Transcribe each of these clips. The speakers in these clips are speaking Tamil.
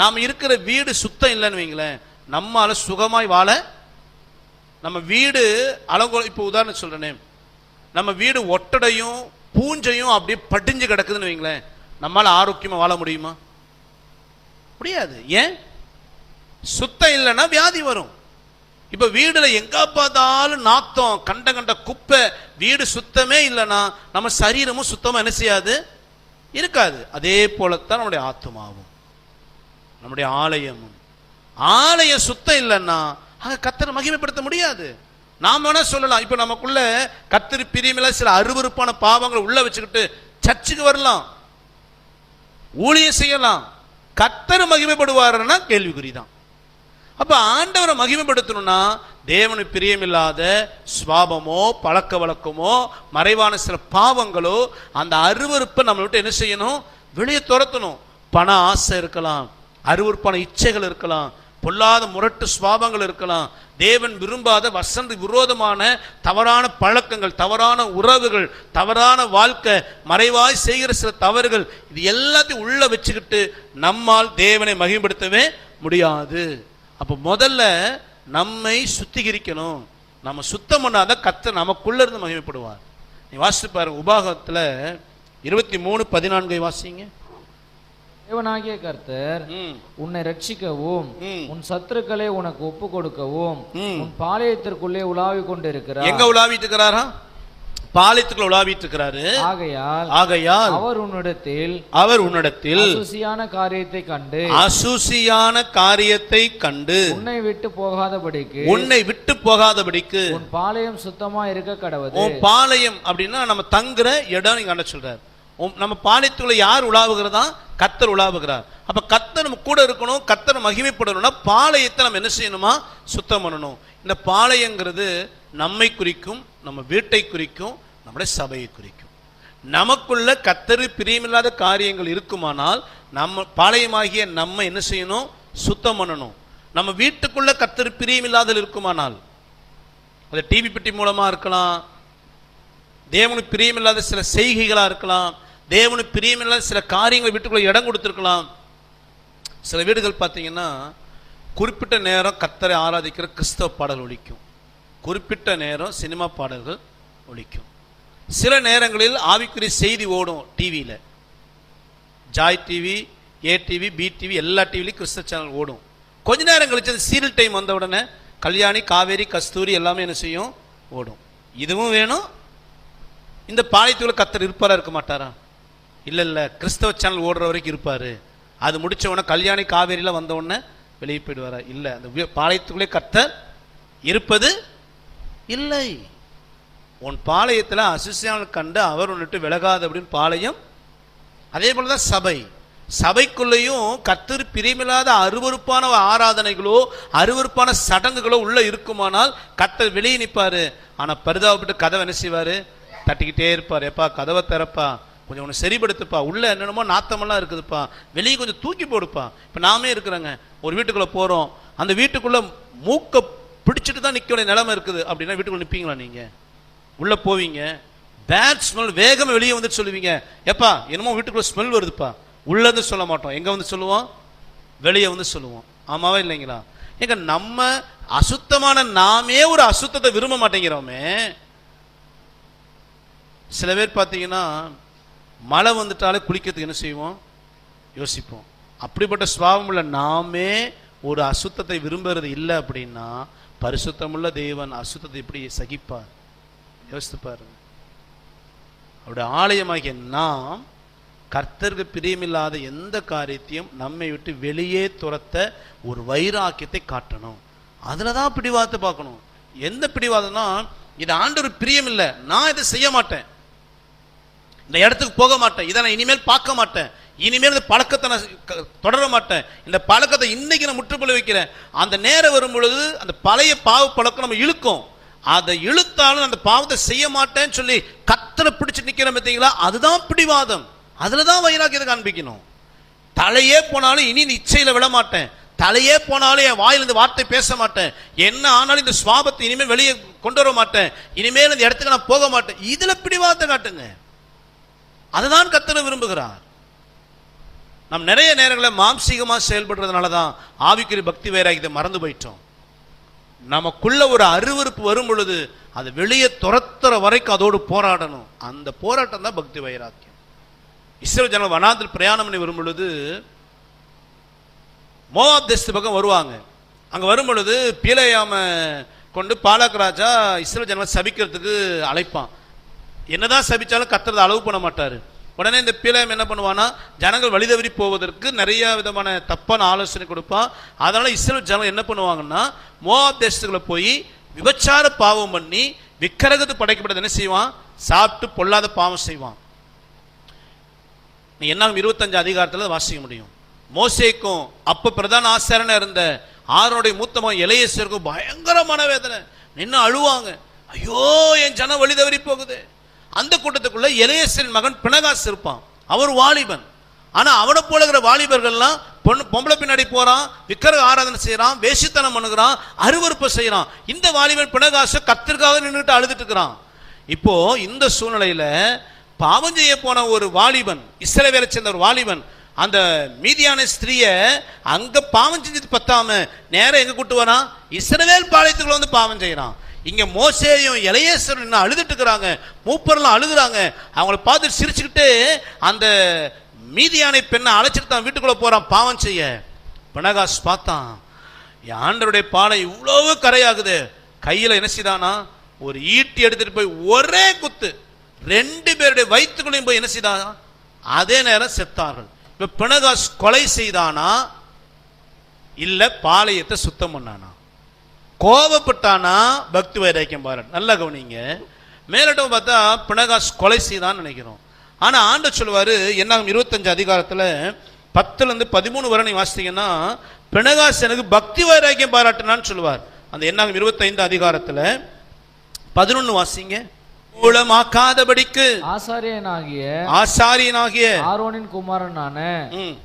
நாம் இருக்கிற வீடு சுத்தம் இல்லைன்னு வைங்களேன் நம்மால சுகமாய் வாழ நம்ம வீடு அலங்கோ இப்போ உதாரணம் சொல்கிறேனே நம்ம வீடு ஒட்டடையும் பூஞ்சையும் அப்படியே படிஞ்சு கிடக்குதுன்னு வைங்களேன் நம்மளால் ஆரோக்கியமாக வாழ முடியுமா? முடியாது. ஏன்? சுத்தம் இல்லைன்னா வியாதி வரும். இப்போ வீடில் எங்கே பார்த்தாலும் நாத்தம் கண்ட கண்ட குப்பை வீடு சுத்தமே இல்லைன்னா நம்ம சரீரமும் சுத்தமாக என்ன செய்யாது? இருக்காது. அதே போலத்தான் நம்முடைய ஆத்மாவும் நம்முடைய ஆலயமும். ஆலயம் சுத்தம் இல்லைன்னா அங்க கத்தரை மகிமைப்படுத்த முடியாது. நாம வேணா சொல்லலாம். இப்போ நமக்குள்ள கத்திரி பிரியமில்ல சில அருவருப்பான பாவங்களை உள்ள வச்சுக்கிட்டு சர்ச்சுக்கு வரலாம். ஊழியம் செய்யலாம். கத்தர் மகிமைப்படுவாருன்னா கேள்விக்குறிதான். அப்போ ஆண்டவரை மகிமைப்படுத்தணும்னா தேவனு பிரியமில்லாத சுவாபமோ பழக்க வழக்கமோ மறைவான சில பாவங்களோ அந்த அருவருப்பை நம்மளை விட்டு என்ன செய்யணும்? வெளியே துரத்தணும். பண ஆசை இருக்கலாம். அருவருப்பான இச்சைகள் இருக்கலாம் பொல்லாத முரட்டு சுவாபங்கள் இருக்கலாம் தேவன் விரும்பாத வசந்த விரோதமான தவறான பழக்கங்கள் தவறான உறவுகள் தவறான வாழ்க்கை மறைவாய் செய்கிற சில தவறுகள் இது எல்லாத்தையும் உள்ள வச்சுக்கிட்டு நம்மால் தேவனை மகிமைப்படுத்தவே முடியாது. அப்போ முதல்ல நம்மை சுத்திகரிக்கணும். நம்ம சுத்தம் பண்ணாத கத்த நமக்குள்ள இருந்து மகிமைப்படுவார். நீ வாசித்து பாருங்க உபாகத்தில் இருபத்தி மூணு பதினான்கை வாசிங்க. தேவனாகிய கர்த்தர் உன்னை ரட்சிக்கவும். உன் சத்துருக்களை உனக்கு ஒப்பு கொடுக்கவும். உன் பாளையத்திற்குள்ளே உலாவிக் கொண்டிருக்கிறார். எங்க உலாவிட்டு இருக்கிறாரா? பாளையத்துக்குள்ள உலாவிட்டு இருக்கிறாரு. ஆகையால் ஆகையால் அவர் உன்னிடத்தில் அவர் உன்னிடத்தில் அசுசியான காரியத்தை கண்டு அசூசியான காரியத்தை கண்டு உன்னை விட்டு போகாதபடிக்கு உன்னை விட்டு போகாதபடிக்கு உன் பாளையம் சுத்தமா இருக்க கடவது. உன் பாளையம் அப்படின்னா நம்ம தங்குற இடம் நீங்க அண்ண சொல்றாரு. நம்ம பாளையத்துக்குள்ள யார் உலாவுகிறதா? கத்தர் உலாவுகிறார். அப்ப கத்தர் நம்ம கூட இருக்கணும் கத்தர் மகிமைப்படணும்னா பாளையத்தை நம்ம என்ன செய்யணுமா? சுத்தம் பண்ணணும். இந்த பாளையங்கிறது நம்மை குறிக்கும் நம்ம வீட்டை குறிக்கும் நம்முடைய சபையை குறிக்கும். நமக்குள்ள கத்தரு பிரியமில்லாத காரியங்கள் இருக்குமானால் நம்ம பாளையமாகிய நம்ம என்ன செய்யணும்? சுத்தம் பண்ணணும். நம்ம வீட்டுக்குள்ள கத்தரு பிரியமில்லாதல் இருக்குமானால் அது டிவி பெட்டி மூலமா இருக்கலாம் தேவனுக்கு பிரியமில்லாத சில செய்கைகளாக இருக்கலாம் தேவனு பிரியமில்லாத சில காரியங்களை வீட்டுக்குள்ளே இடம் கொடுத்துருக்கலாம். சில வீடுகள் பார்த்தீங்கன்னா குறிப்பிட்ட நேரம் கத்தரை ஆராதிக்கிற கிறிஸ்தவ பாடல் ஒழிக்கும் குறிப்பிட்ட நேரம் சினிமா பாடல்கள் ஒழிக்கும் சில நேரங்களில் ஆவிக்குரிய செய்தி ஓடும் டிவியில். Joy TV A TV B TV எல்லா டிவிலையும் கிறிஸ்தவ சேனல் ஓடும். கொஞ்ச நேரம் கழிச்சு அந்த சீரியல் டைம் வந்த உடனே கல்யாணி காவேரி கஸ்தூரி எல்லாமே என்ன செய்யும்? ஓடும். இதுவும் வேணும். இந்த பாளையத்துக்குள்ள கத்தர் இருப்பாரா இருக்க மாட்டாரா? இல்லை இல்லை. கிறிஸ்தவ சேனல் ஓடுற வரைக்கும் இருப்பார். அது முடித்த உடனே கல்யாணி காவேரியில் வந்த உடனே வெளியே போயிடுவாரா? இல்லை. அந்த பாளையத்துக்குள்ளே கர்த்தர் இருப்பது இல்லை. உன் பாளையத்தில் அசிசியான கண்டு அவர் ஒன்றுட்டு விலகாது அப்படின்னு பாளையம். அதே போலதான் சபை. சபைக்குள்ளேயும் கத்தர் பிரியமில்லாத அருவருப்பான ஆராதனைகளோ அருவருப்பான சடங்குகளோ உள்ளே இருக்குமானால் கத்தர் வெளியே நிற்பார் ஆனால் பரிதாபப்பட்டு கதவை என்ன செய்வார்? தட்டிக்கிட்டே இருப்பார். எப்பா கதவை திறப்பா? கொஞ்சம் உன்னை சரிப்படுத்துப்பா உள்ளே என்னென்னமோ நாத்தமெல்லாம் இருக்குதுப்பா. வெளியே கொஞ்சம் தூக்கி போடுப்பா. இப்போ நாமே இருக்கிறேங்க. ஒரு வீட்டுக்குள்ளே போகிறோம் அந்த வீட்டுக்குள்ள மூக்க பிடிச்சிட்டு தான் நிற்க வேண்டிய நிலமை இருக்குது. அப்படின்னா வீட்டுக்குள்ளே நிற்பீங்களா நீங்க? உள்ளே போவீங்க. பேட் ஸ்மெல் வேகமாக வெளியே வந்துட்டு சொல்லுவீங்க. எப்பா என்னமோ வீட்டுக்குள்ளே ஸ்மெல் வருதுப்பா. உள்ளேருந்து சொல்ல மாட்டோம். எங்கே வந்து சொல்லுவோம்? வெளியே வந்து சொல்லுவோம். ஆமாவா இல்லைங்களா? எங்க நம்ம அசுத்தமான நாமே ஒரு அசுத்தத்தை விரும்ப மாட்டேங்கிறோமே. சில பேர் பார்த்தீங்கன்னா மழை வந்துட்டாலே குளிக்கிறதுக்கு என்ன செய்வோம்? யோசிப்போம். அப்படிப்பட்ட சுவாபம் உள்ள நாமே ஒரு அசுத்தத்தை விரும்புறது இல்லை அப்படின்னா பரிசுத்தமுள்ள தேவன் அசுத்தத்தை எப்படி சகிப்பார்? யோசித்து பாருங்க. அவருடைய ஆலயமாகிய நாம் கர்த்தருக்கு பிரியமில்லாத எந்த காரியத்தையும் நம்மை விட்டு வெளியே துரத்த ஒரு வைராக்கியத்தை காட்டணும். அதில் தான் பிடிவாத்து பார்க்கணும். எந்த பிடிவாதம்னா இது ஆண்டவர் பிரியமில்லை. நான் இதை செய்ய மாட்டேன். இந்த இடத்துக்கு போக மாட்டேன். இதை நான் இனிமேல் பார்க்க மாட்டேன். இனிமேல் இந்த பழக்கத்தை நான் தொடர மாட்டேன். இந்த பழக்கத்தை இன்னைக்கு நான் முற்றுப்புள்ளி வைக்கிறேன். அந்த நேரம் வரும் பொழுது அந்த பழைய பாவ பழக்கம் நம்ம இழுக்கும். அதை இழுத்தாலும் அந்த பாவத்தை செய்ய மாட்டேன்னு சொல்லி கத்தரை பிடிச்சு நிற்கிறோம் பார்த்தீங்களா? அதுதான் பிடிவாதம். அதில் தான் வைராக்கியத்தை காண்பிக்கணும். தலையே போனாலும் இனி இந்த இச்சையில் விட மாட்டேன். தலையே போனாலும் என் வாயில இந்த வார்த்தை பேச மாட்டேன். என்ன ஆனாலும் இந்த சுவாபத்தை இனிமேல் வெளியே கொண்டு வர மாட்டேன். இனிமேல் இந்த இடத்துக்கு நான் போக மாட்டேன். இதில் பிடிவாதத்தை காட்டுங்க. அதுதான் கத்தனை விரும்புகிறார். நம் நிறைய நேரங்களில் மாம்சீகமாக செயல்படுறதுனால தான் ஆவிக்குரிய பக்தி வைராகியத்தை மறந்து போயிட்டோம். நமக்குள்ள ஒரு அருவருப்பு வரும் பொழுது அது வெளியே துரத்துற வரைக்கும் அதோடு போராடணும். அந்த போராட்டம் தான் பக்தி வைராக்கியம். இஸ்ரோ ஜனங்கள் வனாந்தில் பிரயாணம் பண்ணி வரும் பொழுது மோவாப் தேசத்து பக்கம் வருவாங்க. அங்கே வரும் பொழுது பீலையாம கொண்டு பாலாக் ராஜா ஜனங்களை சபிக்கிறதுக்கு அழைப்பான். என்னதான் சபிச்சாலும் கத்துறது அளவு பண்ண மாட்டார். உடனே இந்த பிளம் என்ன பண்ணுவான்னா ஜனங்கள் வழிதவறி போவதற்கு நிறைய விதமான தப்பான ஆலோசனை கொடுப்பான் அதனால இஸ்ரேல் ஜனங்கள் என்ன பண்ணுவாங்கன்னா மோவாப் தேசத்துக்குள்ள போய் விபச்சார பாவம் பண்ணி விக்கிரகத்து படைக்கப்பட்டது என்ன செய்வான்? சாப்பிட்டு பொல்லாத பாவம் செய்வான். நீ என்ன இருபத்தஞ்சு அதிகாரத்தில் வாசிக்க முடியும். மோசேக்கும் அப்போ பிரதான ஆசாரனா இருந்த ஆரோடைய மூத்தமாக இளையசருக்கும் பயங்கர மனவேதனை நின்று அழுவாங்க. ஐயோ என் ஜனம் வழி தவறி போகுது. அந்த கூட்டத்துக்குள்ள எலேசரின் மகன் பிணகாஸ் இருப்பான். அவர் வாலிபன். ஆனா அவனை போல இருக்கிற வாலிபர்கள்லாம் பொண்ணு பொம்பளை பின்னாடி போறான் விக்கிரக ஆராதனை செய்யறான் வேசித்தனம் பண்ணுகிறான் அருவருப்பு செய்யறான் இந்த வாலிபன் பிணகாச கத்திற்காக நின்றுட்டு அழுதுட்டு இருக்கிறான். இப்போ இந்த சூழ்நிலையில பாவம் செய்ய போன ஒரு வாலிபன் இஸ்ரவேலை சேர்ந்த ஒரு வாலிபன் அந்த மீதியான ஸ்திரிய அங்க பாவம் செஞ்சது பத்தாம நேரம் எங்க கூட்டு வரான் இஸ்ரவேல் பாளையத்துக்குள்ள வந்து பாவம் செய்யறான் இங்க மோசேயும் இளையேசரும் இன்னும் அழுதுட்டு இருக்கிறாங்க. மூப்பர்லாம் அழுகுறாங்க. அவங்கள பார்த்து சிரிச்சுக்கிட்டு அந்த மீதியானை பெண்ணை அழைச்சிட்டு தான் வீட்டுக்குள்ளே போகிறான் பாவம் செய்ய. பினகாஸ் பார்த்தான். என் ஆண்டருடைய பாலை இவ்வளவு கரையாகுது. கையில் என்ன செய்தானா? ஒரு ஈட்டி எடுத்துட்டு போய் ஒரே குத்து ரெண்டு பேருடைய வயிற்றுக்குள்ளேயும் போய் என்ன செய்தானா? அதே நேரம் செத்தார்கள். இப்போ பினகாஸ் கொலை செய்தானா? இல்லை பாளையத்தை சுத்தம் பண்ணானா? கோபப்பட்டானா பக்தி வைராக்கியம் பாரு. நல்லா கவனிங்க. மேலட்டம் பார்த்தா பிணகாஸ் கொலை செய்தான்னு நினைக்கிறோம். ஆனால் ஆண்டு சொல்லுவார் என்னாகும் இருபத்தஞ்சு அதிகாரத்தில் பத்துலேருந்து பதிமூணு வரை நீங்க வாசித்தீங்கன்னா பிணகாஸ் எனக்கு பக்தி வைராக்கியம் பாராட்டினான்னு சொல்லுவார். அந்த என்னாகும் இருபத்தைந்து அதிகாரத்தில் பதினொன்று வாசிங்க. மூலமாக்காதபடிக்கு ஆசாரியனாகிய ஆசாரியனாகிய ஆரோனின் குமாரனான.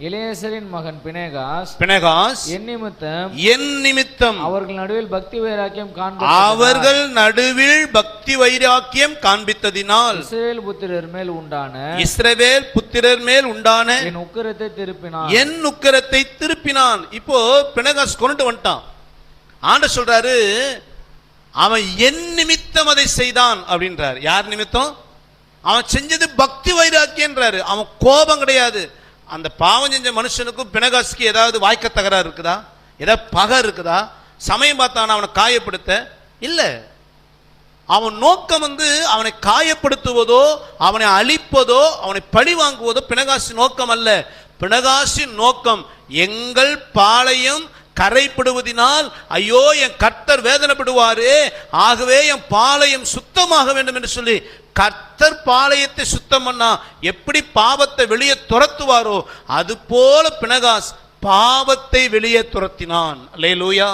இளையசரின் மகன் பினேகாஸ் பினகாஸ் என் நிமித்தம் என் நிமித்தம் அவர்கள் நடுவில் பக்தி வைராக்கியம் அவர்கள் நடுவில் பக்தி வைராக்கியம் காண்பித்ததினால் இஸ்ரவேல் புத்திரர் மேல் உண்டான இஸ்ரவேல் புத்திரர் மேல் உண்டான என் உக்கிரத்தை திருப்பினான். என் உக்கிரத்தை திருப்பினான். இப்போ பினகாஸ் கொண்டு வந்துட்டான். ஆண்ட சொல்றாரு அவன் என் நிமித்தம் அதை செய்தான் அப்படின்றார். யார் நிமித்தம்? அவன் செஞ்சது பக்தி வைராக்கியன்றாரு அவன் கோபம் கிடையாது. அந்த பாவம் செஞ்ச மனுஷனுக்கும் பினகாசுக்கு ஏதாவது வாய்க்க தகராறு இருக்குதா? ஏதாவது பகை இருக்குதா? சமயம் பார்த்தான அவனை காயப்படுத்த. இல்லை. அவன் நோக்கம் வந்து அவனை காயப்படுத்துவதோ அவனை அழிப்பதோ அவனை பழி வாங்குவதோ பிணகாசி நோக்கம் அல்ல. பினகாசின் நோக்கம் எங்கள் பாளையம் கரைப்படுவதினால் ஐயோ என் கர்த்தர் வேதனைப்படுவாரே ஆகவே என் பாளையம் சுத்தமாக வேண்டும் என்று சொல்லி கர்த்தர் பாளையத்தை சுத்தம் பண்ணா எப்படி பாவத்தை வெளியே துரத்துவாரோ அது போல பினகாஸ் பாவத்தை வெளியே துரத்தினான். லேலூயா